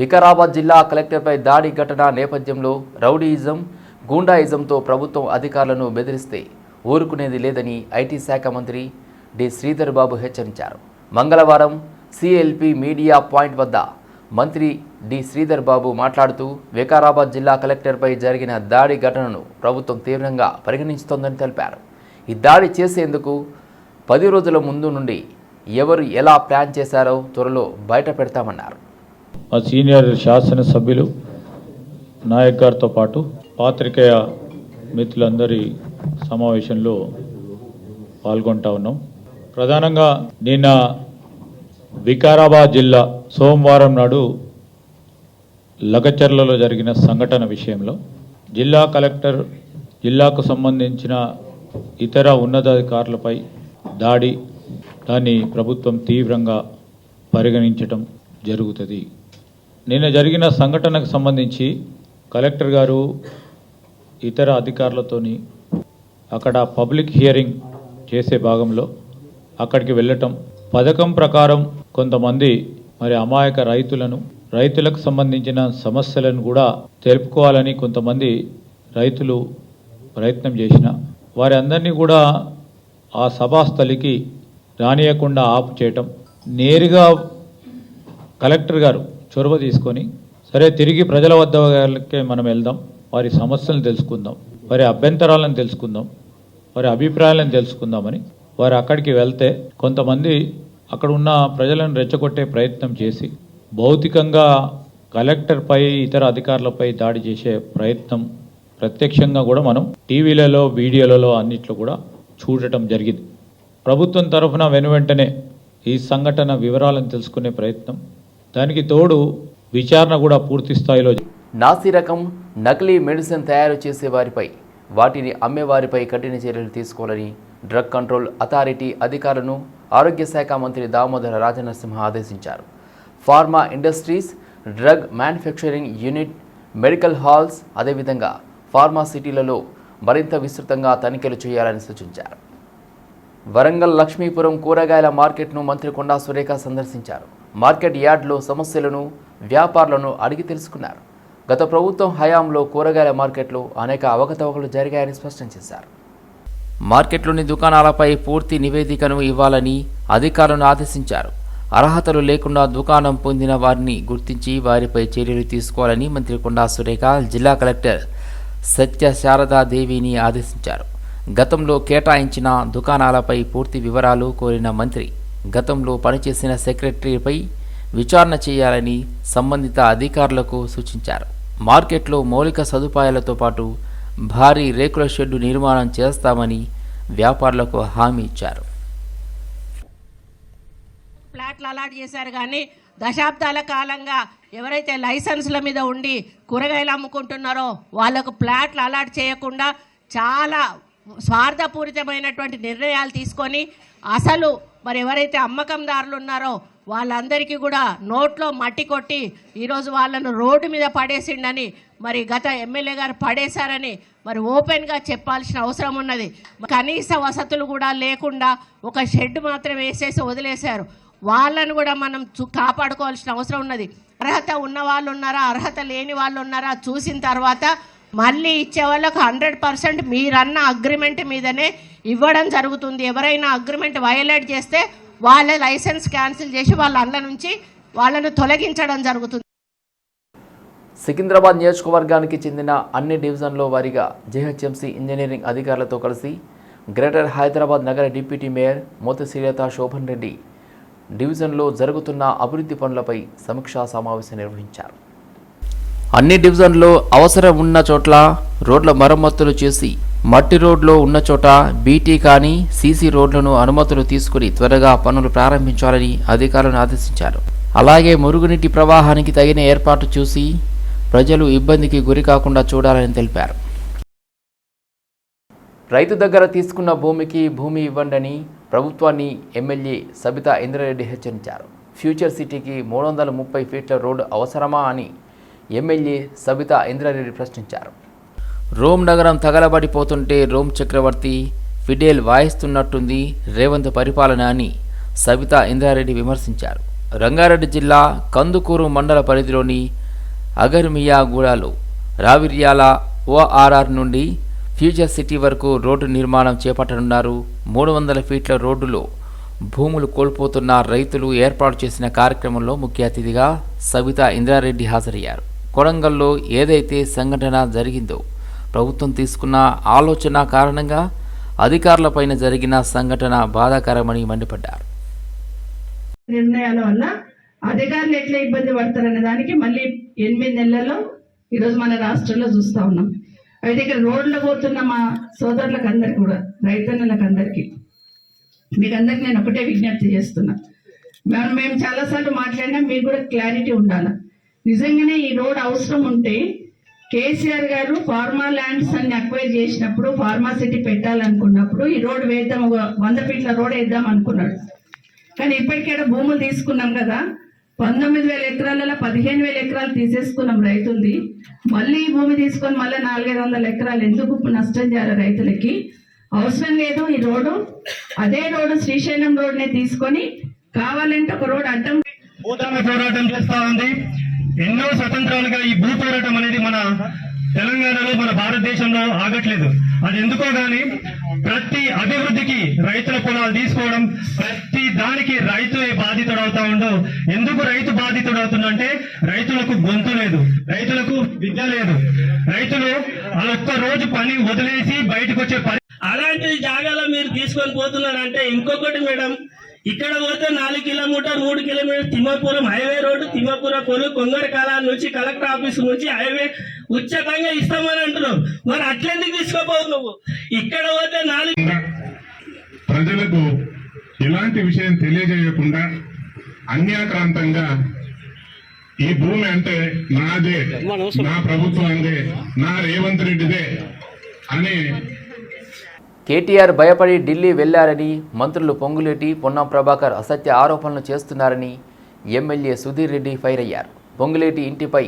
వికారాబాద్ జిల్లా కలెక్టర్పై దాడి ఘటన నేపథ్యంలో రౌడీయిజం గూండాయిజంతో ప్రభుత్వం అధికారులను బెదిరిస్తే ఊరుకునేది లేదని ఐటీ శాఖ మంత్రి డి. శ్రీధర్ బాబు హెచ్చరించారు. మంగళవారం సిఎల్పి మీడియా పాయింట్ వద్ద మంత్రి డి. శ్రీధర్ బాబు మాట్లాడుతూ వికారాబాద్ జిల్లా కలెక్టర్పై జరిగిన దాడి ఘటనను ప్రభుత్వం తీవ్రంగా పరిగణిస్తోందని తెలిపారు. ఈ దాడి చేసేందుకు పది రోజుల ముందు నుండి ఎవరు ఎలా ప్లాన్ చేశారో త్వరలో బయట పెడతామన్నారు. మా సీనియర్ శాసనసభ్యులు నాయక్ గారితో పాటు పాత్రికేయ మిత్రులందరి సమావేశంలో పాల్గొంటా ఉన్నాం. ప్రధానంగా నిన్న వికారాబాద్ జిల్లా సోమవారం నాడు లగచర్లలో జరిగిన సంఘటన విషయంలో జిల్లా కలెక్టర్ జిల్లాకు సంబంధించిన ఇతర ఉన్నతాధికారులపై దాడి దాన్ని ప్రభుత్వం తీవ్రంగా పరిగణించటం జరుగుతుంది. నిన్న జరిగిన సంఘటనకు సంబంధించి కలెక్టర్ గారు ఇతర అధికారులతోని అక్కడ పబ్లిక్ హియరింగ్ చేసే భాగంలో అక్కడికి వెళ్ళటం పథకం ప్రకారం కొంతమంది మరి అమాయక రైతులను రైతులకు సంబంధించిన సమస్యలను కూడా తెలుపుకోవాలని కొంతమంది రైతులు ప్రయత్నం చేసిన. వారి అందరినీ కూడా ఆ సభాస్థలికి రానియకుండా ఆపు చేయటం. నేరుగా కలెక్టర్ గారు చొరవ తీసుకొని సరే తిరిగి ప్రజల వద్ద మనం వెళ్దాం. వారి సమస్యలను తెలుసుకుందాం. వారి అభ్యంతరాలను తెలుసుకుందాం. వారి అభిప్రాయాలను తెలుసుకుందామని వారు అక్కడికి వెళ్తే కొంతమంది అక్కడ ఉన్న ప్రజలను రెచ్చగొట్టే ప్రయత్నం చేసి భౌతికంగా కలెక్టర్పై ఇతర అధికారులపై దాడి చేసే ప్రయత్నం ప్రత్యక్షంగా కూడా మనం టీవీలలో వీడియోలలో అన్నిట్లో కూడా చూడటం జరిగింది. ప్రభుత్వం తరఫున వెనువెంటనే ఈ సంఘటన వివరాలను తెలుసుకునే ప్రయత్నం దానికి తోడు విచారణ కూడా పూర్తి స్థాయిలో నాసి రకం నకిలీ మెడిసిన్ తయారు చేసే వారిపై వాటిని అమ్మేవారిపై కఠిన చర్యలు తీసుకోవాలని డ్రగ్ కంట్రోల్ అథారిటీ అధికారులను ఆరోగ్య శాఖ మంత్రి దామోదర రాజనరసింహ ఆదేశించారు. Pharma industries drug manufacturing unit medical halls అదేవిధంగా ఫార్మాసిటీలలో మరింత విస్తృతంగా తనిఖీలు చేయాలని సూచించారు. వరంగల్ లక్ష్మీపురం కూరగాయల మార్కెట్ను మంత్రి కొండా సురేఖ సందర్శించారు. మార్కెట్ యార్డ్లో సమస్యలను వ్యాపారులను అడిగి తెలుసుకున్నారు. గత ప్రభుత్వం హయాంలో కూరగాయల మార్కెట్లో అనేక అవకతవకలు జరిగాయని స్పష్టం చేశారు. మార్కెట్లోని దుకాణాలపై పూర్తి నివేదికను ఇవ్వాలని అధికారులను ఆదేశించారు. అర్హతలు లేకుండా దుకాణం పొందిన వారిని గుర్తించి వారిపై చర్యలు తీసుకోవాలని మంత్రి కొండా సురేఖ జిల్లా కలెక్టర్ సత్య శారదాదేవిని ఆదేశించారు. గతంలో కేటాయించిన దుకాణాలపై పూర్తి వివరాలు కోరిన మంత్రి గతంలో పనిచేసిన సెక్రటరీపై విచారణ చేయాలని సంబంధిత అధికారులకు సూచించారు. మార్కెట్లో మౌలిక సదుపాయాలతో పాటు భారీ రేకుల షెడ్డు నిర్మాణం చేస్తామని వ్యాపారులకు హామీ ఇచ్చారు. ఫ్లాట్లు అలాట్ చేశారు కానీ దశాబ్దాల కాలంగా ఎవరైతే లైసెన్స్ల మీద ఉండి కూరగాయలు అమ్ముకుంటున్నారో వాళ్ళకు ఫ్లాట్లు అలాట్ చేయకుండా చాలా స్వార్థపూరితమైనటువంటి నిర్ణయాలు తీసుకొని అసలు మరి ఎవరైతే అమ్మకందారులు ఉన్నారో వాళ్ళందరికీ కూడా నోట్లో మట్టి కొట్టి ఈరోజు వాళ్ళను రోడ్డు మీద పడేసిండని మరి గత ఎమ్మెల్యే గారు పడేశారని మరి ఓపెన్గా చెప్పాల్సిన అవసరం ఉన్నది. కనీస వసతులు కూడా లేకుండా ఒక షెడ్ మాత్రం వేసేసి వదిలేశారు. వాళ్ళను కూడా మనం కాపాడుకోవాల్సిన అవసరం ఉన్నది. అర్హత ఉన్న వాళ్ళు ఉన్నారా అర్హత లేని వాళ్ళు ఉన్నారా చూసిన తర్వాత మళ్ళీ ఇచ్చే వాళ్ళకు హండ్రెడ్ పర్సెంట్ మీరన్న అగ్రిమెంట్ మీదనే ఇవ్వడం జరుగుతుంది. ఎవరైనా అగ్రిమెంట్ వయలేట్ చేస్తే వాళ్ళ లైసెన్స్ క్యాన్సిల్ చేసి వాళ్ళ అండ్ల నుంచి వాళ్ళను తొలగించడం జరుగుతుంది. సికింద్రాబాద్ నియోజకవర్గానికి చెందిన అన్ని డివిజన్లో వారిగా జేహెచ్ఎంసీ ఇంజనీరింగ్ అధికారులతో కలిసి గ్రేటర్ హైదరాబాద్ నగర డిప్యూటీ మేయర్ మోతశ్రీలత శోభన్ రెడ్డి డివిజన్లో జరుగుతున్న అభివృద్ధి పనులపై సమీక్షా సమావేశం నిర్వహించారు. అన్ని డివిజన్లో అవసరం ఉన్న చోట్ల రోడ్ల మరమ్మతులు చేసి మట్టి రోడ్లో ఉన్న చోట బీటీ కానీ సీసీ రోడ్లను అనుమతులు తీసుకుని త్వరగా పనులు ప్రారంభించాలని అధికారులను ఆదేశించారు. అలాగే మురుగునీటి ప్రవాహానికి తగిన ఏర్పాటు చూసి ప్రజలు ఇబ్బందికి గురి కాకుండా చూడాలని తెలిపారు. రైతు దగ్గర తీసుకున్న భూమికి భూమి ఇవ్వండని ప్రభుత్వాన్ని ఎమ్మెల్యే సబితా ఇంద్రారెడ్డి హెచ్చరించారు. ఫ్యూచర్ సిటీకి మూడు వందల ముప్పై ఫీట్ల రోడ్డు అవసరమా అని ఎమ్మెల్యే సబితా ఇంద్రారెడ్డి ప్రశ్నించారు. రోమ్ నగరం తగలబడిపోతుంటే రోమ్ చక్రవర్తి ఫిడేల్ వాయిస్తున్నట్టుంది రేవంత్ పరిపాలన అని సబితా ఇంద్రారెడ్డి విమర్శించారు. రంగారెడ్డి జిల్లా కందుకూరు మండల పరిధిలోని అగర్మియాగూడలో రావిర్యాల ఓఆర్ఆర్ నుండి ఫ్యూచర్ సిటీ వరకు రోడ్డు నిర్మాణం చేపట్టనున్నారు. మూడు వందల ఫీట్ల రోడ్డులో భూములు కోల్పోతున్న రైతులు ఏర్పాటు చేసిన కార్యక్రమంలో ముఖ్య అతిథిగా సవితా ఇంద్రారెడ్డి హాజరయ్యారు. కొడంగల్లో ఏదైతే సంఘటన జరిగిందో ప్రభుత్వం తీసుకున్న ఆలోచన కారణంగా అధికారులపైన జరిగిన సంఘటన బాధాకరమని మండిపడ్డారు. నిర్ణయాల వల్ల అధికారులు ఎట్లా ఇబ్బంది పడతారనే దానికి మళ్ళీ ఎనిమిది నెలల్లో ఈరోజు మన రాష్ట్రంలో చూస్తా ఉన్నాం. అయితే ఇక్కడ రోడ్లు పోతున్న మా సోదరులకు అందరికి కూడా రైతన్నులకు అందరికీ మీకు అందరికి నేను ఒకటే విజ్ఞప్తి చేస్తున్నా. మేము మేము చాలాసార్లు మాట్లాడినా మీకు కూడా క్లారిటీ ఉండాలి? నిజంగానే ఈ రోడ్ అవసరం ఉంటే కేసీఆర్ గారు ఫార్మా ల్యాండ్స్ అన్ని అక్వైర్ చేసినప్పుడు ఫార్మా సిటీ పెట్టాలనుకున్నప్పుడు ఈ రోడ్ వేద్దాం వంద ఫీట్ల రోడ్ వేద్దాం అనుకున్నాడు. కానీ ఇప్పటికేడ భూములు తీసుకున్నాం కదా పంతొమ్మిది వేల ఎకరాలలో పదిహేను వేల ఎకరాలు తీసేసుకున్నాం రైతులది మళ్ళీ ఈ భూమి తీసుకొని మళ్ళీ నాలుగైదు వందల ఎకరాలు ఎందుకు నష్టం చేయాలి రైతులకి? అవసరం లేదు ఈ రోడ్డు అదే రోడ్డు శ్రీశైలం రోడ్నే తీసుకొని కావాలంటే ఒక రోడ్ అడ్డం పోరాటం చేస్తా ఉంది. ఎన్నో స్వతంత్రాలుగా ఈ భూ పోరాటం అనేది మన తెలంగాణలో మన భారతదేశంలో ఆగట్లేదు. అది ఎందుకో గాని ప్రతి అభివృద్ధికి రైతుల పొలాలు తీసుకోవడం ప్రతి దానికి రైతు బాధితుడు అవుతా ఉండో. ఎందుకు రైతు బాధితుడు అవుతుందంటే రైతులకు గొంతు లేదు రైతులకు విద్య లేదు. రైతులు ఆ ఒక్క రోజు పని వదిలేసి బయటకు వచ్చే పని అలాంటి జాగాలో మీరు తీసుకొని పోతున్నారంటే ఇంకొకటి మేడం ఇక్కడ పోతే నాలుగు కిలోమీటర్ మూడు kilometre Thimmapuram highway road Thimmapuram కొలు కొంగరకాల నుంచి కలెక్టర్ ఆఫీస్ నుంచి హైవే ఉచితంగా ఇస్తామని అంటున్నావు. మరి అట్లెందుకు తీసుకోపోవు నువ్వు? ఇక్కడ పోతే నాలుగు ప్రజలకు ఇలాంటి విషయం తెలియజేయకుండా అన్యాక్రాంతంగా ఈ భూమి అంటే నాదే నా ప్రభుత్వాందే నా రేవంత్ రెడ్డిదే అని కేటీఆర్ భయపడి ఢిల్లీ వెళ్ళారని మంత్రులు పొంగులేటి పొన్నం ప్రభాకర్ అసత్య ఆరోపణలు చేస్తున్నారని ఎమ్మెల్యే సుధీర్ రెడ్డి ఫైర్ అయ్యారు. పొంగులేటి ఇంటిపై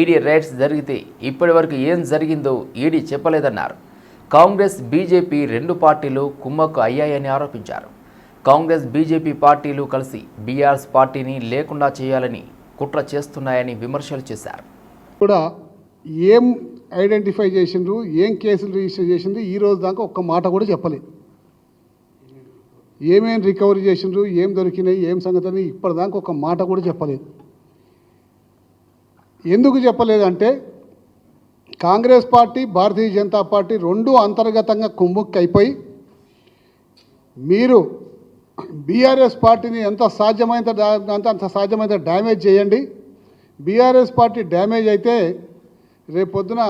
ఈడీ రైడ్స్ జరిగితే ఇప్పటివరకు ఏం జరిగిందో ఈడీ చెప్పలేదన్నారు. కాంగ్రెస్ బీజేపీ రెండు పార్టీలు కుమ్మక్కు అయ్యాయని ఆరోపించారు. కాంగ్రెస్ బీజేపీ పార్టీలు కలిసి బీఆర్ఎస్ పార్టీని లేకుండా చేయాలని కుట్ర చేస్తున్నాయని విమర్శలు చేశారు. కూడా ఏం ఐడెంటిఫై చేసిండ్రు ఏం కేసులు రిజిస్టర్ చేసిండ్రు ఈ రోజు దాకా ఒక్క మాట కూడా చెప్పలేదు ఏమేం రికవరీ చేసిండ్రు ఏం దొరికినాయి ఏం సంగతి అని ఇప్పటిదాకా ఒక మాట కూడా చెప్పలేదు ఎందుకు చెప్పలేదంటే కాంగ్రెస్ పార్టీ భారతీయ జనతా పార్టీ రెండు అంతర్గతంగా కుమ్ముక్కి అయిపోయి మీరు బీఆర్ఎస్ పార్టీని ఎంత సాధ్యమైనంత అంత అంత సాధ్యమైనంత డ్యామేజ్ చేయండి బీఆర్ఎస్ పార్టీ డ్యామేజ్ అయితే రేపొద్దున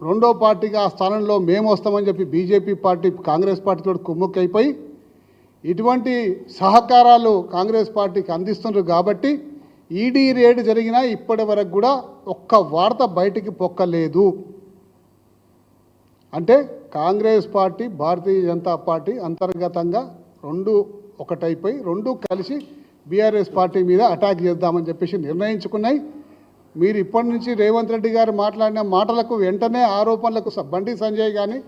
రెండో పార్టీగా ఆ స్థానంలో మేము వస్తామని చెప్పి బీజేపీ పార్టీ కాంగ్రెస్ పార్టీతో కుమ్ముక్కైపోయి ఇటువంటి సహకారాలు కాంగ్రెస్ పార్టీకి అందిస్తున్నారు కాబట్టి ఈడీ రేడ్ జరిగినా ఇప్పటి వరకు కూడా ఒక్క వార్త బయటికి పొక్కలేదు. అంటే కాంగ్రెస్ పార్టీ భారతీయ జనతా పార్టీ అంతర్గతంగా రెండు ఒకటైపోయి రెండు కలిసి బీఆర్ఎస్ పార్టీ మీద అటాక్ చేద్దామని చెప్పేసి నిర్ణయించుకున్నాయి. మీరు ఇప్పటి నుంచి రేవంత్ రెడ్డి గారు మాట్లాడిన మాటలకు వెంటనే ఆరోపణలకు స- బండి సంజయ్ కానీ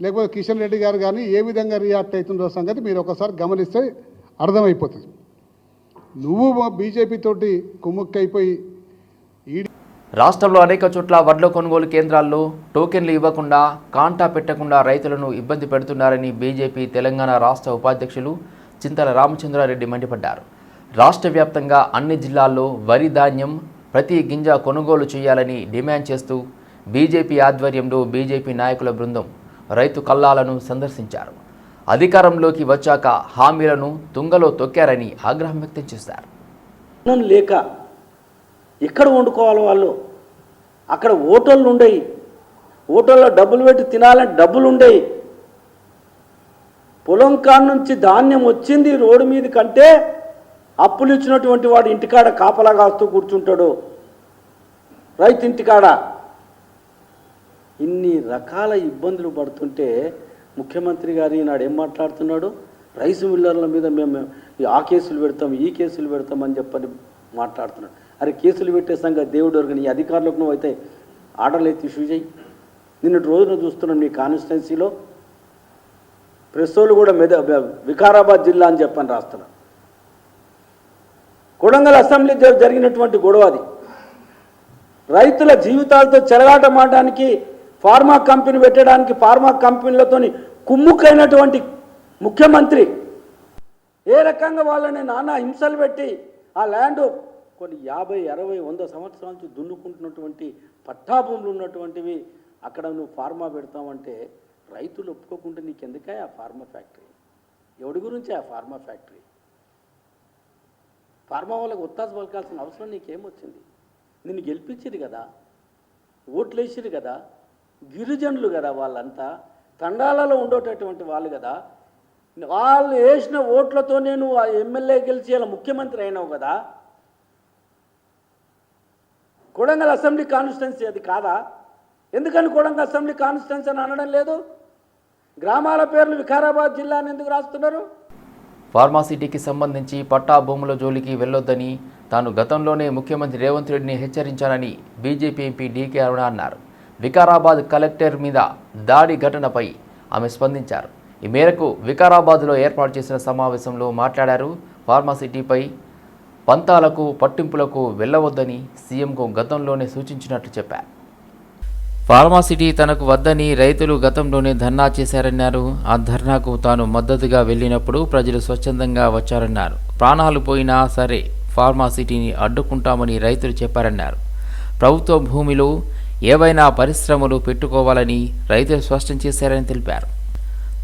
లేకపోతే కిషన్ రెడ్డి గారు కానీ ఏ విధంగా రియాక్ట్ అవుతుందో సంగతి మీరు ఒకసారి గమనిస్తే అర్థమైపోతుంది. నువ్వు బీజేపీతోటి కుమ్ముక్కైపోయి రాష్ట్రంలో అనేక చోట్ల వడ్ల కొనుగోలు కేంద్రాల్లో టోకెన్లు ఇవ్వకుండా కాంటా పెట్టకుండా రైతులను ఇబ్బంది పెడుతున్నారని బీజేపీ తెలంగాణ రాష్ట్ర ఉపాధ్యక్షులు చింతల రామచంద్రారెడ్డి మండిపడ్డారు. రాష్ట్ర వ్యాప్తంగా అన్ని జిల్లాల్లో వరి ధాన్యం ప్రతి గింజ కొనుగోలు చేయాలని డిమాండ్ చేస్తూ బీజేపీ ఆధ్వర్యంలో బీజేపీ నాయకుల బృందం రైతు కల్లాలను సందర్శించారు. అధికారంలోకి వచ్చాక హామీలను తుంగలో తొక్కారని ఆగ్రహం వ్యక్తం చేశారు. లేక ఎక్కడ వండుకోవాలి వాళ్ళు? అక్కడ ఓటర్లు ఉండేవి హోటల్లో డబ్బులు పెట్టి తినాలని డబ్బులు ఉండేవి పొలం కాడ నుంచి ధాన్యం వచ్చింది రోడ్డు మీద కంటే అప్పులు ఇచ్చినటువంటి వాడు ఇంటికాడ కాపలా కాస్తూ కూర్చుంటాడు. రైతు ఇంటికాడ. ఇన్ని రకాల ఇబ్బందులు పడుతుంటే ముఖ్యమంత్రి గారు ఈనాడు ఏం మాట్లాడుతున్నాడు? రైస్ మిల్లర్ల మీద మేము ఆ కేసులు పెడతాం ఈ కేసులు పెడతాం అని చెప్పని మాట్లాడుతున్నాడు. అరే కేసులు పెట్టే సంగతి దేవుడు వరకు నీ అధికారులకు నువ్వు అయితే ఆర్డర్లు అయితే ఇష్యూ చేయి. నిన్నటి రోజున చూస్తున్నాం నీ కాన్స్టిట్యున్సీలో. ప్రెస్ వాళ్ళు కూడా మెద వికారాబాద్ జిల్లా అని చెప్పని రాస్తున్నారు. కొడంగల్ అసెంబ్లీ జరిగినటువంటి గొడవ అది. రైతుల జీవితాలతో చెలగాటమాడడానికి ఫార్మా కంపెనీ పెట్టడానికి ఫార్మా కంపెనీలతోని కుమ్ముకైనటువంటి ముఖ్యమంత్రి ఏ రకంగా వాళ్ళని నానా హింసలు పెట్టి ఆ ల్యాండ్ కొన్ని యాభై అరవై వంద సంవత్సరాల నుంచి దున్నుకుంటున్నటువంటి పట్టాభూములు ఉన్నటువంటివి అక్కడ నువ్వు ఫార్మా పెడతావంటే రైతులు ఒప్పుకోకుంటే నీకెందుకే ఆ ఫార్మా ఫ్యాక్టరీ? ఎవడి గురించి ఆ ఫార్మా ఫ్యాక్టరీ? ఫార్మా వాళ్ళకి ఒత్తాసు పలకాల్సిన అవసరం నీకేమొచ్చింది? నిన్ను గెలిపించింది కదా ఓట్లేసిరు కదా గిరిజనులు కదా వాళ్ళంతా తండాలలో ఉండేటటువంటి వాళ్ళు కదా. వాళ్ళు వేసిన ఓట్లతో నేను ఆ ఎమ్మెల్యే గెలిచి ఇలా ముఖ్యమంత్రి అయినావు కదా. కొడంగల్ అసెంబ్లీ కాన్స్టిట్యున్సీ అది కాదా? ఎందుకని కొడంగల్ అసెంబ్లీ కాన్స్టిట్యున్సీ అని అనడం లేదు? గ్రామాల పేర్లు వికారాబాద్ జిల్లా అని ఎందుకు రాస్తున్నారు? ఫార్మాసిటీకి సంబంధించి పట్టా భూముల జోలికి వెళ్ళొద్దని తాను గతంలోనే ముఖ్యమంత్రి రేవంత్ రెడ్డిని హెచ్చరించానని బీజేపీ ఎంపీ డీకే అరుణ అన్నారు. వికారాబాద్ కలెక్టర్ మీద దాడి ఘటనపై ఆమె స్పందించారు. ఈ మేరకు వికారాబాద్లో ఏర్పాటు చేసిన సమావేశంలో మాట్లాడారు. ఫార్మాసిటీపై పంతాలకు పట్టింపులకు వెళ్ళవద్దని సీఎంకు గతంలోనే సూచించినట్లు చెప్పారు. ఫార్మాసిటీ తనకు వద్దని రైతులు గతంలోనే ధర్నా చేశారన్నారు. ఆ ధర్నాకు తాను మద్దతుగా వెళ్ళినప్పుడు ప్రజలు స్వచ్ఛందంగా వచ్చారన్నారు. ప్రాణాలు పోయినా సరే ఫార్మాసిటీని అడ్డుకుంటామని రైతులు చెప్పారన్నారు. ప్రభుత్వ భూమిలో ఏవైనా పరిశ్రమలు పెట్టుకోవాలని రైతులు స్పష్టం చేశారని తెలిపారు.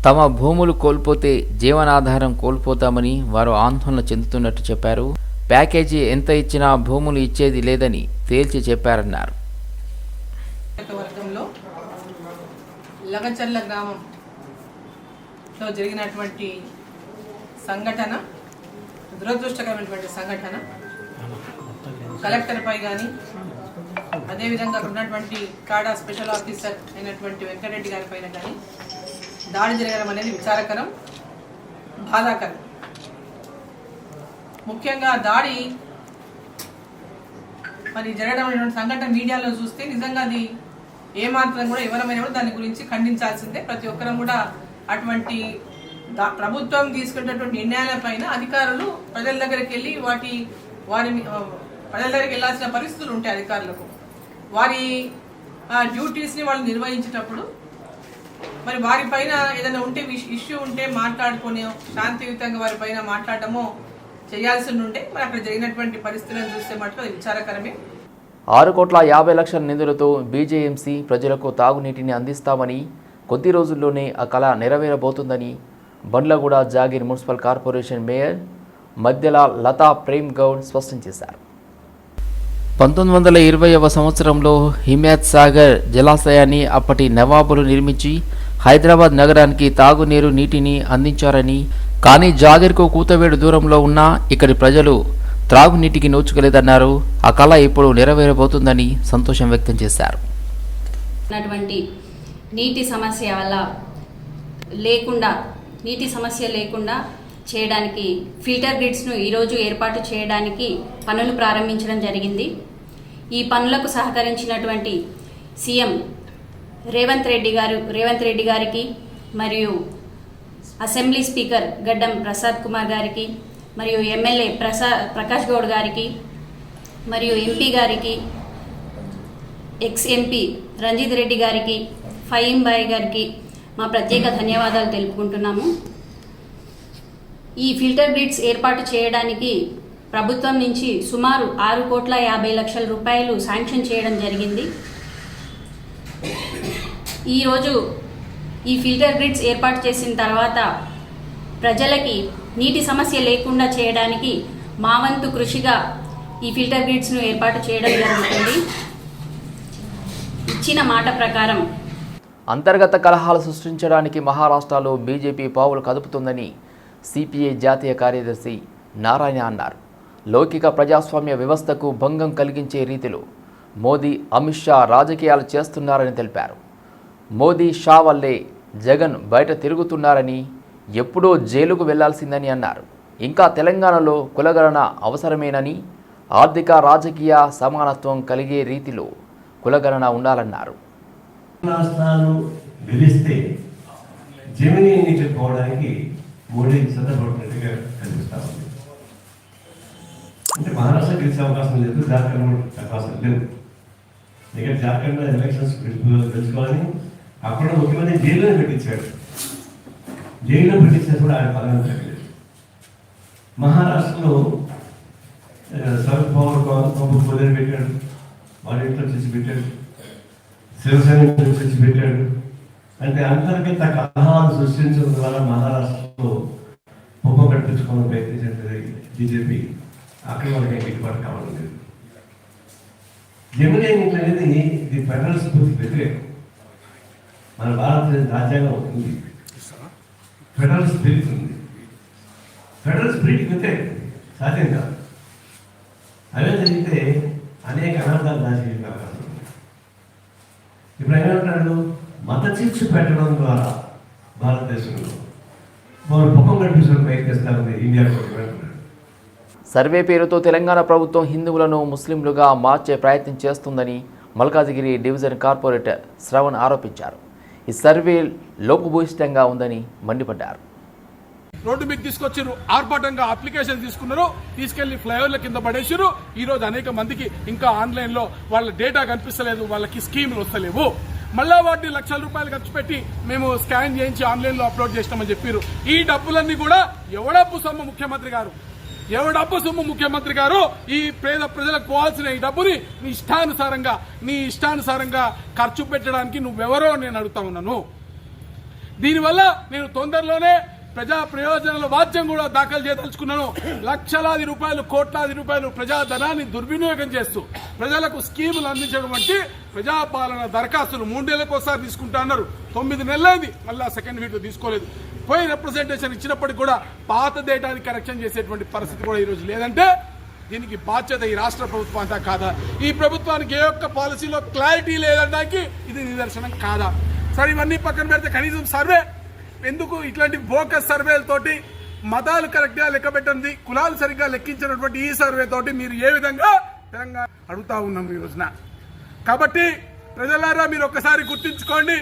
తమ భూములు కోల్పోతే జీవనాధారం కోల్పోతామని వారు ఆందోళన చెందుతున్నట్టు చెప్పారు. ప్యాకేజీ ఎంత ఇచ్చినా భూములు ఇచ్చేది లేదని తేల్చి చెప్పారన్నారు. లగచర్ల గ్రామంలో జరిగినటువంటి సంఘటన దురదృష్టకరమైనటువంటి సంఘటన. కలెక్టర్పై కానీ అదేవిధంగా అక్కడ ఉన్నటువంటి కాడా స్పెషల్ ఆఫీసర్ అయినటువంటి వెంకటరెడ్డి గారి పైన కానీ దాడి జరగడం అనేది విచారకరం బాధాకరం. ముఖ్యంగా దాడి మరి జరగడం సంఘటన మీడియాలో చూస్తే నిజంగా అది ఏమాత్రం కూడా ఎవరమైనా కూడా దాని గురించి ఖండించాల్సిందే. ప్రతి ఒక్కరం కూడా అటువంటి ప్రభుత్వం తీసుకున్నటువంటి నిర్ణయాలపైన అధికారులు ప్రజల దగ్గరికి వెళ్ళి వాటి వారి ప్రజల దగ్గరికి వెళ్ళాల్సిన పరిస్థితులు ఉంటాయి అధికారులకు. వారి డ్యూటీస్ని వాళ్ళు నిర్వహించేటప్పుడు మరి వారిపైన ఏదైనా ఉంటే ఇష్యూ ఉంటే మాట్లాడుకుని శాంతియుతంగా వారిపైన మాట్లాడటమో చేయాల్సి ఉంటే మరి అక్కడ జరిగినటువంటి పరిస్థితులను చూస్తే మటుకు అది విచారకరమే. ఆరు కోట్ల యాభై లక్షల నిధులతో బీజేఎంసీ ప్రజలకు తాగునీటిని అందిస్తామని కొద్ది రోజుల్లోనే ఆ కళ నెరవేరబోతుందని Bandlaguda Jagir municipal corporation mayor మధ్యల లతా ప్రేమ్ గౌడ్ స్పష్టం చేశారు. పంతొమ్మిది వందల ఇరవైవ సంవత్సరంలో హిమాయత్ సాగర్ జలాశయాన్ని అప్పటి నవాబులు నిర్మించి హైదరాబాద్ నగరానికి తాగునీరు నీటిని అందించారని కానీ జాగీర్కు కూతవేడు దూరంలో ఉన్న ఇక్కడి ప్రజలు త్రాగునీటికి నోచుకోలేదన్నారు. ఆ కళ ఇప్పుడు నెరవేరబోతుందని సంతోషం వ్యక్తం చేశారు. నీటి సమస్య వల్ల లేకుండా నీటి సమస్య లేకుండా చేయడానికి ఫిల్టర్ గ్రిడ్స్ను ఈరోజు ఏర్పాటు చేయడానికి పనులు ప్రారంభించడం జరిగింది. ఈ పనులకు సహకరించినటువంటి సీఎం రేవంత్ రెడ్డి గారు రేవంత్ రెడ్డి గారికి మరియు అసెంబ్లీ స్పీకర్ గడ్డం ప్రసాద్ కుమార్ గారికి మరియు ఎమ్మెల్యే ప్రసా ప్రకాష్ గౌడ్ గారికి మరియు ఎంపీ గారికి ఎక్స్ ఎంపీ రంజిత్ రెడ్డి గారికి ఫహీం బాయ్ గారికి మా ప్రత్యేక ధన్యవాదాలు తెలుపుకుంటున్నాము. ఈ ఫిల్టర్ గ్రిడ్స్ ఏర్పాటు చేయడానికి ప్రభుత్వం నుంచి సుమారు ఆరు కోట్ల యాభై లక్షల రూపాయలు శాంక్షన్ చేయడం జరిగింది. ఈరోజు ఈ ఫిల్టర్ గ్రిడ్స్ ఏర్పాటు చేసిన తర్వాత ప్రజలకి నీటి సమస్య లేకుండా చేయడానికి మా వంతు కృషిగా ఈ ఫిల్టర్ గ్రిడ్స్ను ఏర్పాటు చేయడం జరుగుతుంది. ఇచ్చిన మాట ప్రకారం అంతర్గత కలహాలు సృష్టించడానికి మహారాష్ట్రలో బీజేపీ పావులు కదుపుతుందని సిపిఐ జాతీయ కార్యదర్శి నారాయణ అన్నారు. లౌకిక ప్రజాస్వామ్య వ్యవస్థకు భంగం కలిగించే రీతిలో మోదీ అమిత్ షా రాజకీయాలు చేస్తున్నారని తెలిపారు. మోదీ షా వల్లే జగన్ బయట తిరుగుతున్నారని ఎప్పుడో జైలుకు వెళ్ళాల్సిందని అన్నారు. ఇంకా తెలంగాణలో కులగణన అవసరమేనని ఆర్థిక రాజకీయ సమానత్వం కలిగే రీతిలో కులగణన ఉండాలన్నారు. గెలిస్తే జమిని ఎన్నికలు పోవడానికి మోడీ సిద్ధపడినట్టుగా కనిపిస్తా ఉంది అంటే మహారాష్ట్ర గెలిచే అవకాశం లేదు జార్ఖండ్ కూడా అవకాశం లేదు. ఇక్కడ జార్ఖండ్ ఎలక్షన్స్ తెలుసుకోవాలని అక్కడ ముఖ్యమంత్రి జైల్లోనే పెట్టించాడు. జైల్లో పెట్టించినా కూడా ఆయన పదవి తగ్గలేదు మహారాష్ట్రలో శరద్ పవన్ బాబు పొదిని పెట్టాడు. వాళ్ళ ఇంట్లో చేసి పెట్టాడు. శివసేన చేసి పెట్టాడు. అంటే అంతర్గత కలహాలు సృష్టించడం ద్వారా మహారాష్ట్రలో బొమ్మ కట్టించుకోవడం ప్రయత్నించేది బీజేపీ అక్కడ వాళ్ళకి గిట్టుబాటు కావడం లేదు. జమినీ అనేది ఇది ఫెడరల్ స్ఫూర్తి వ్యతిరేకం. మన భారతదేశ రాజ్యాంగం ఉంది. ఫెడరల్ స్పిరిట్ ఉంది. ఫెడరల్ స్పిరిట్ ఉంటే సాధ్యం కాదు. అవే జరిగితే అనేక అనార్థాలు దాచి ఇప్పుడు ఏమంటాడు మత చిచ్చు పెట్టడం ద్వారా భారతదేశంలో వారు పొప్పం కనిపించడం ప్రయత్నిస్తారని ఇండియా సర్వే పేరుతో తెలంగాణ ప్రభుత్వం హిందువులను ముస్లింలుగా మార్చే ప్రయత్నం చేస్తుందని మల్కాజిగిరి డివిజన్ కార్పొరేటర్ శ్రవణ్ ఆరోపించారు. ఈ సర్వే లోపభూయిష్టంగా ఉందని మండిపడ్డారు. రోడ్డు మీకు తీసుకొచ్చారు ఆర్భాటంగా అప్లికేషన్ తీసుకున్నారు తీసుకెళ్ళి ఫ్లైఓవర్ల కింద పడేసారు ఈ రోజు అనేక మందికి ఇంకా ఆన్లైన్లో వాళ్ళ డేటా కనిపిస్తలేదు వాళ్ళకి స్కీములు వస్తలేవు. మళ్ళా వాటిని లక్షల రూపాయలు ఖర్చు పెట్టి మేము స్కాన్ చేయించి ఆన్లైన్లో అప్లోడ్ చేస్తామని చెప్పారు. ఈ డబ్బులన్నీ కూడా ఎవడబ్బు సొమ్ము ముఖ్యమంత్రి గారు? ఎవడప్పు సొమ్ము ముఖ్యమంత్రి గారు ఈ పేద ప్రజలకు పోవాల్సిన ఈ డబ్బుని నీ ఇష్టానుసారంగా నీ ఇష్టానుసారంగా ఖర్చు పెట్టడానికి నువ్వెవరో నేను అడుగుతా ఉన్నాను. దీనివల్ల నేను తొందరలోనే ప్రజా ప్రయోజనాల వాద్యం కూడా దాఖలు చేయదలుచుకున్నాను. లక్షలాది రూపాయలు కోట్లాది రూపాయలు ప్రజా ధనాన్ని దుర్వినియోగం చేస్తూ ప్రజలకు స్కీములు అందించడం వంటి ప్రజాపాలన దరఖాస్తులు మూడేళ్ళకు ఒకసారి తీసుకుంటా అన్నారు. తొమ్మిది నెలలైంది మళ్ళా సెకండ్ వీక్ తీసుకోలేదు. పోయి రిప్రజెంటేషన్ ఇచ్చినప్పటికీ కూడా పాత డేటాని కరెక్షన్ చేసేటువంటి పరిస్థితి కూడా ఈరోజు లేదంటే దీనికి బాధ్యత ఈ రాష్ట్ర ప్రభుత్వం అంతా కాదా? ఈ ప్రభుత్వానికి ఏ ఒక్క పాలసీలో క్లారిటీ లేదనడానికి ఇది నిదర్శనం కాదా? సరే ఇవన్నీ పక్కన పెడితే కనీసం సర్వే ఎందుకు ఇట్లాంటి బోకస్ సర్వేలతోటి మతాలు కరెక్ట్గా లెక్క పెట్టండి కులాలు సరిగ్గా లెక్కించినటువంటి ఈ సర్వే తోటి మీరు ఏ విధంగా తెలంగాణ అడుగుతా ఉన్నాం ఈ రోజున? కాబట్టి ప్రజలారా మీరు ఒక్కసారి గుర్తించుకోండి.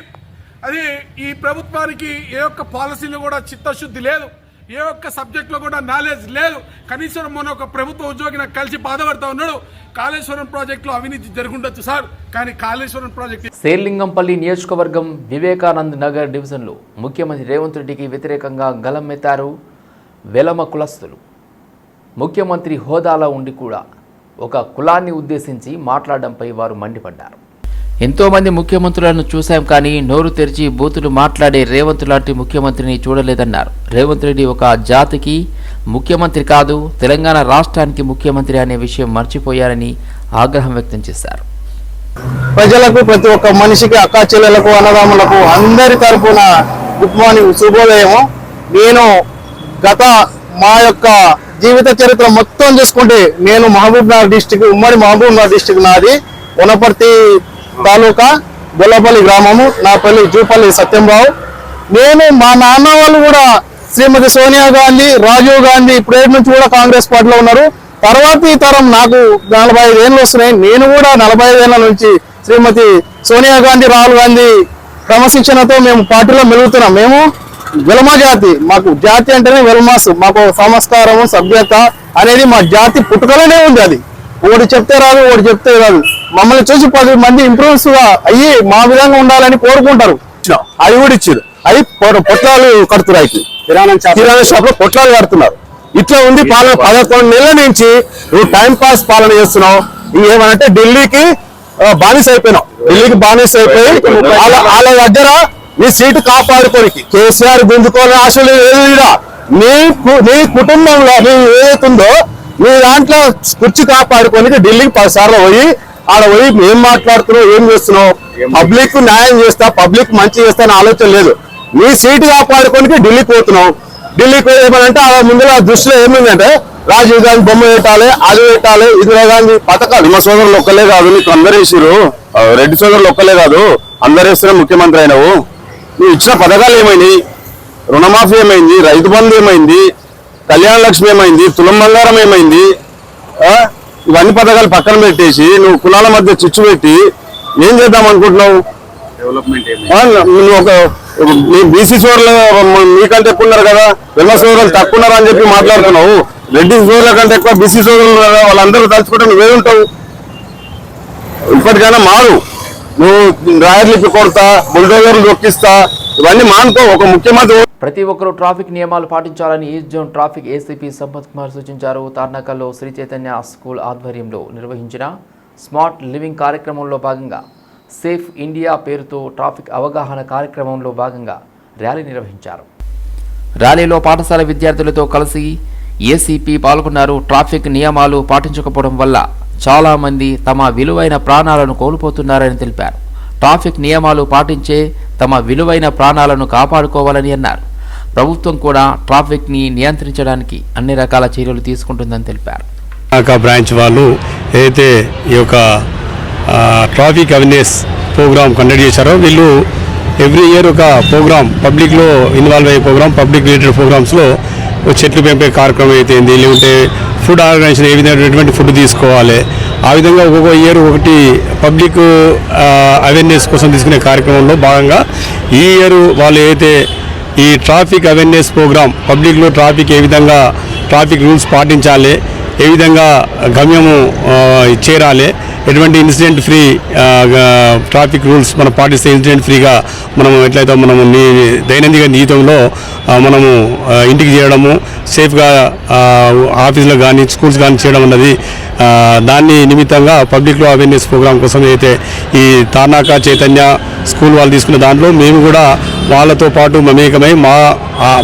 అది ఈ ప్రభుత్వానికి ఏ ఒక్క పాలసీలు కూడా చిత్తశుద్ధి లేదు. ఏ ఒక్క సబ్జెక్ట్లో కూడా నాలెడ్జ్ లేదు. కనీసం మొన్న ఒక ప్రభుత్వ ఉద్యోగి నాకు కలిసి బాధపడతా ఉన్నాడు. కాళేశ్వరం ప్రాజెక్టులో అవినీతి జరుగుండొచ్చు సార్. కానీ కాళేశ్వరం ప్రాజెక్టు శేర్లింగంపల్లి నియోజకవర్గం వివేకానంద్ నగర్ డివిజన్లో ముఖ్యమంత్రి రేవంత్ రెడ్డికి వ్యతిరేకంగా గలమెత్తారు వెలమ కులస్తులు. ముఖ్యమంత్రి హోదాలో ఉండి కూడా ఒక కులాన్ని ఉద్దేశించి మాట్లాడడంపై వారు మండిపడ్డారు. ఎంతోమంది ముఖ్యమంత్రులను చూశాం కానీ నోరు తెరిచి బూతులు మాట్లాడే రేవంత్ లాంటి ముఖ్యమంత్రిని చూడలేదన్నారు. రేవంత్ రెడ్డి ఒక జాతికి ముఖ్యమంత్రి కాదు తెలంగాణ రాష్ట్రానికి ముఖ్యమంత్రి అనే విషయం మర్చిపోయారని ఆగ్రహం వ్యక్తం చేశారు. ప్రజలకు ప్రతి ఒక్క మనిషికి అక్కా చెల్లెలకు అన్నదమ్ములకు అందరి తరఫున గుడ్ మార్నింగ్ శుభోదయం. నేను గత మా యొక్క జీవిత చరిత్ర మొత్తం చూసుకుంటే నేను మహబూబ్ నగర్ డిస్టిక్ ఉమ్మడి మహబూబ్ నగర్ డిస్టిక్ నాది. వనపర్తి తాలూకా గొల్లపల్లి గ్రామము నా పల్లి జూపల్లి సత్యంబాబు నేను మా నాన్న వాళ్ళు కూడా శ్రీమతి సోనియా గాంధీ రాజీవ్ గాంధీ ఇప్పుడేటి నుంచి కూడా కాంగ్రెస్ పార్టీలో ఉన్నారు. తర్వాతి తరం నాకు నలభై ఐదు ఏళ్ళు వస్తున్నాయి. నేను కూడా నలభై ఐదేళ్ళ ఏళ్ళ నుంచి శ్రీమతి సోనియా గాంధీ రాహుల్ గాంధీ క్రమశిక్షణతో మేము పార్టీలో మెలుగుతున్నాం. మేము వెలమ జాతి. మాకు జాతి అంటేనే వెల్మాస్. మాకు సంస్కారము సభ్యత అనేది మా జాతి పుట్టుకలోనే ఉంది అది. ఒకటి చెప్తే రాదు ఒకటి చెప్తే రాదు. మమ్మల్ని చూసి పది మంది ఇంప్రూవ్స్ అయ్యి మా విధంగా ఉండాలని కోరుకుంటారు. అవి కూడా ఇచ్చారు. అవి పొట్లాలు కడుతున్నారు కిరాణా షాప్. లో పొట్లాలు కడుతున్నారు. ఇట్లా ఉంది పాలన పదకొండు నెలల నుంచి నువ్వు టైం పాస్ పాలన చేస్తున్నావు. ఏమనంటే ఢిల్లీకి బానిస అయిపోయినావు. ఢిల్లీకి బానిస అయిపోయి వాళ్ళ వాళ్ళ దగ్గర నీ సీటు కాపాడుకోనికి. కేసీఆర్ గుంజుకోవాలని ఆశ లేదు. నీ నీ కుటుంబంలో నీ ఏదైతుందో నీ దాంట్లో కుర్చీ కాపాడుకోనికి ఢిల్లీకి పది సార్లు పోయి ఆడ పోయి ఏం మాట్లాడుతున్నావు ఏం చేస్తున్నావు? పబ్లిక్ న్యాయం చేస్తా పబ్లిక్ మంచి చేస్తా అనే ఆలోచన లేదు. నీ సీటు కాపాడుకోనికి ఢిల్లీకి పోతున్నావు. ఢిల్లీకి పోయి ఏమనంటే ఆ ముందుగా దృష్టిలో ఏమైందంటే రాజీవ్ గాంధీ బొమ్మ పెట్టాలి అది పెట్టాలి ఇందిరా గాంధీ పథకాలు. మా సోదరులు ఒక్కలే కాదు నీకు అందరు వేసారు రెడ్డి సోదరులు ఒక్కలే కాదు అందరు వేస్తున్నా ముఖ్యమంత్రి అయినవు. నువ్వు ఇచ్చిన పథకాలు ఏమైనాయి రుణమాఫీ ఏమైంది? రైతు బంధు ఏమైంది? కళ్యాణ లక్ష్మి ఏమైంది? తులం బంగారం ఏమైంది? ఇవన్నీ పథకాలు పక్కన పెట్టేసి నువ్వు కులాల మధ్య చిచ్చు పెట్టి ఏం చేద్దాం అనుకుంటున్నావు? నువ్వు ఒక బీసీ సోర్లు మీకంటే ఎక్కువ ఉన్నారు కదా వెల్ల సోదరులు తక్కువ ఉన్నారు అని చెప్పి మాట్లాడుతున్నావు. రెడ్డి సోదరుల కంటే ఎక్కువ బీసీ సోదరులు కదా వాళ్ళందరూ తలుచుకుంటే నువ్వే ఉంటావు ఇప్పటికైనా మారు. నువ్వు రాయర్లు కొడతా బుల్డోజర్లు దొక్కిస్తా ఇవన్నీ మానుకో ఒక ముఖ్యమంత్రి ప్రతి ఒక్కరూ ట్రాఫిక్ నియమాలు పాటించాలని east zone traffic ACP Sampath Kumar సూచించారు. తార్నాకల్లో శ్రీ చైతన్య స్కూల్ ఆధ్వర్యంలో నిర్వహించిన స్మార్ట్ లివింగ్ కార్యక్రమంలో భాగంగా సేఫ్ ఇండియా పేరుతో ట్రాఫిక్ అవగాహన కార్యక్రమంలో భాగంగా ర్యాలీ నిర్వహించారు. ర్యాలీలో పాఠశాల విద్యార్థులతో కలిసి ఏసీపీ పాల్గొన్నారు. ట్రాఫిక్ నియమాలు పాటించకపోవడం వల్ల చాలామంది తమ విలువైన ప్రాణాలను కోల్పోతున్నారని తెలిపారు. ట్రాఫిక్ నియమాలు పాటించే తమ విలువైన ప్రాణాలను కాపాడుకోవాలని అన్నారు. ప్రభుత్వం కూడా ట్రాఫిక్ని నియంత్రించడానికి అన్ని రకాల చర్యలు తీసుకుంటుందని తెలిపారు. బ్రాంచ్ వాళ్ళు ఏదైతే ఈ యొక్క ట్రాఫిక్ అవేర్నెస్ ప్రోగ్రామ్ కండక్ట్ చేశారో వీళ్ళు ఎవ్రీ ఇయర్ ఒక ప్రోగ్రామ్ పబ్లిక్లో ఇన్వాల్వ్ అయ్యే ప్రోగ్రామ్ పబ్లిక్ రిలేటెడ్ ప్రోగ్రామ్స్లో చెట్లు పెంపే కార్యక్రమం అయితే లేకుంటే ఫుడ్ ఆర్గనైజేషన్ ఏ విధమైనటువంటి ఫుడ్ తీసుకోవాలి ఆ విధంగా ఒక్కొక్క ఇయర్ ఒకటి పబ్లిక్ అవేర్నెస్ కోసం తీసుకునే కార్యక్రమంలో భాగంగా ఈ ఇయర్ వాళ్ళు ఏదైతే ఈ ట్రాఫిక్ అవేర్నెస్ ప్రోగ్రామ్ పబ్లిక్లో ట్రాఫిక్ ఏ విధంగా ట్రాఫిక్ రూల్స్ పాటించాలి ఏ విధంగా గమ్యము చేరాలి ఎటువంటి ఇన్సిడెంట్ ఫ్రీ ట్రాఫిక్ రూల్స్ మనం పాటిస్తే ఇన్సిడెంట్ ఫ్రీగా మనం ఎట్లయితే మనము నీ దైనందిక జీవితంలో మనము ఇంటికి చేయడము సేఫ్గా ఆఫీసులో కానీ స్కూల్స్ కానీ చేయడం అన్నది దాన్ని నిమిత్తంగా పబ్లిక్లో అవేర్నెస్ ప్రోగ్రామ్ కోసం అయితే ఈ తార్నాక చైతన్య స్కూల్ వాళ్ళు తీసుకున్న దాంట్లో మేము కూడా వాళ్ళతో పాటు మమేకమై మా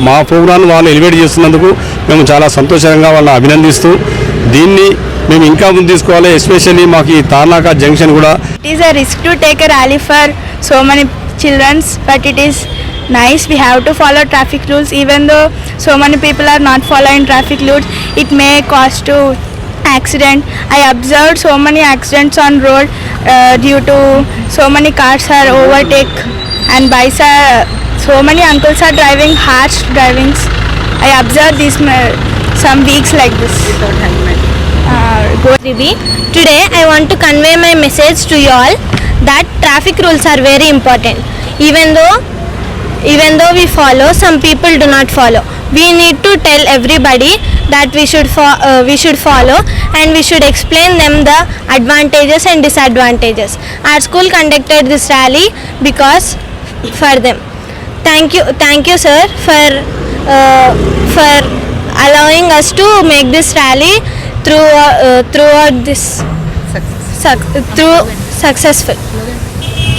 మా ప్రోగ్రాం వాళ్ళు ఎలివేట్ చేస్తున్నందుకు మేము చాలా సంతోషంగా వాళ్ళని అభినందిస్తూ దీన్ని మేము ఇంకా ముందు తీసుకోవాలి ఎస్పెషల్లీ మాకు ఈ తార్నాక జంక్షన్ కూడా It is a risk to take a rally for so many childrens, but it is nice. We have to follow traffic rules, even though so many people are not following traffic rules. It may cause to accident. I observed so many accidents on road uh, due to so many cars are overtake and bikes are. So many uncles are driving harsh drivings. I observed this uh, some weeks like this. Uh, go- Today I want to convey my message to you all that traffic rules are very important. Even though even though we follow, some people do not follow. We need to tell everybody that we should uh, we should follow and we should explain them the advantages and disadvantages. Our school conducted this rally because for them. Thank you, thank you, sir, for uh, for allowing us to make this rally through through out this through successful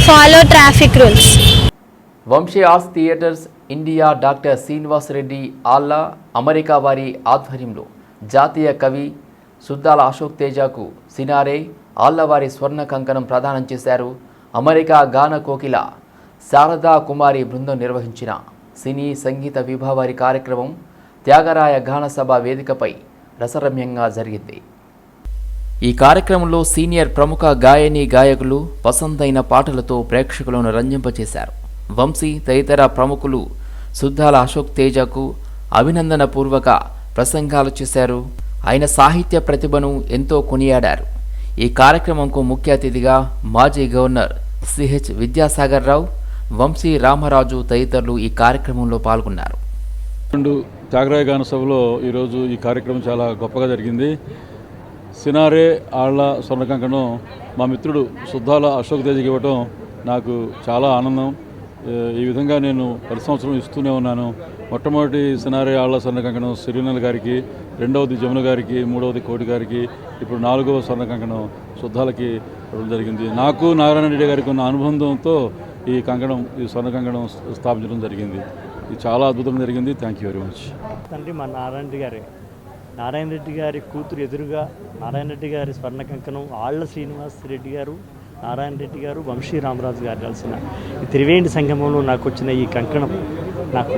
follow traffic rules Vamsi arts theatres India doctor Srinivas Reddy Alla America వారి ఆధ్వర్యంలో జాతీయ కవి సుద్దాల అశోక్ తేజకు సినారే ఆళ్ళవారి స్వర్ణ కంకణం ప్రదానం చేశారు America గాన కోకిల శారదా కుమారి బృందం నిర్వహించిన సినీ సంగీత విభావారి కార్యక్రమం త్యాగరాయ గాన సభ వేదికపై రసరమ్యంగా జరిగింది. ఈ కార్యక్రమంలో సీనియర్ ప్రముఖ గాయని గాయకులు పసందైన పాటలతో ప్రేక్షకులను రంజింపచేశారు. వంశీ తదితర ప్రముఖులు సుద్దాల అశోక్ తేజకు అభినందనపూర్వక ప్రసంగాలు చేశారు. ఆయన సాహిత్య ప్రతిభను ఎంతో కొనియాడారు. ఈ కార్యక్రమంకు ముఖ్య అతిథిగా మాజీ గవర్నర్ సిహెచ్ విద్యాసాగర్ రావు వంశీ రామరాజు తదితరులు ఈ కార్యక్రమంలో పాల్గొన్నారు. త్యాగరాయ గాన సభలో ఈరోజు ఈ కార్యక్రమం చాలా గొప్పగా జరిగింది. సినారే ఆళ్ళ స్వర్ణకంకణం మా మిత్రుడు శుద్ధాల అశోక్ తేజకి ఇవ్వటం నాకు చాలా ఆనందం. ఈ విధంగా నేను ప్రతి సంవత్సరం ఇస్తూనే ఉన్నాను. మొట్టమొదటి సినారే ఆళ్ళ స్వర్ణకంకణం సిరినల్ గారికి రెండవది జమున గారికి మూడవది కోటి గారికి ఇప్పుడు నాలుగవ స్వర్ణకంకణం శుద్ధాలకి ఇవ్వడం జరిగింది. నాకు నారాయణ రెడ్డి గారికి ఉన్న అనుబంధంతో ఈ కంకణం ఈ స్వర్ణ కంకణం స్థాపించడం జరిగింది. ఇది చాలా అద్భుతం జరిగింది. థ్యాంక్ యూ వెరీ మచ్ తండ్రి మా నారాయణ రెడ్డి గారే. నారాయణ రెడ్డి గారి కూతురు ఎదురుగా నారాయణ రెడ్డి గారి స్వర్ణ కంకణం ఆళ్ళ శ్రీనివాస్ రెడ్డి గారు నారాయణ రెడ్డి గారు వంశీ రామరాజు గారు కలిసిన ఈ త్రివేణి సంగమంలో నాకు వచ్చిన ఈ కంకణం నాకు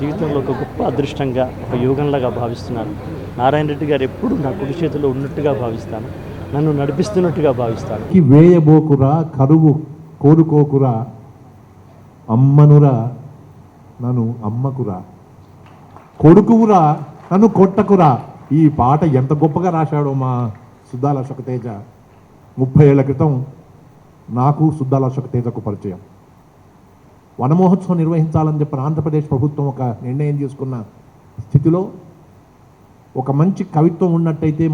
జీవితంలో ఒక గొప్ప అదృష్టంగా ఒక యోగంలాగా భావిస్తున్నాను. నారాయణ రెడ్డి గారు ఎప్పుడు నా కుడి చేతిలో ఉన్నట్టుగా భావిస్తాను. నన్ను నడిపిస్తున్నట్టుగా భావిస్తాను. కి వేయబోకురా కరువు కోరుకోకురా అమ్మనురా నన్ను అమ్మకురా. కొడుకువురా నన్ను కొట్టకురా. ఈ పాట ఎంత గొప్పగా రాశాడో మా సుద్దాల అశోకతేజ ముప్పై ఏళ్ళ క్రితం నాకు సుద్దాల అశోకతేజకు పరిచయం. వనమహోత్సవం నిర్వహించాలని చెప్పిన ఆంధ్రప్రదేశ్ ప్రభుత్వం ఒక నిర్ణయం తీసుకున్న స్థితిలో ఒక మంచి కవిత్వం ఉన్నట్టయితే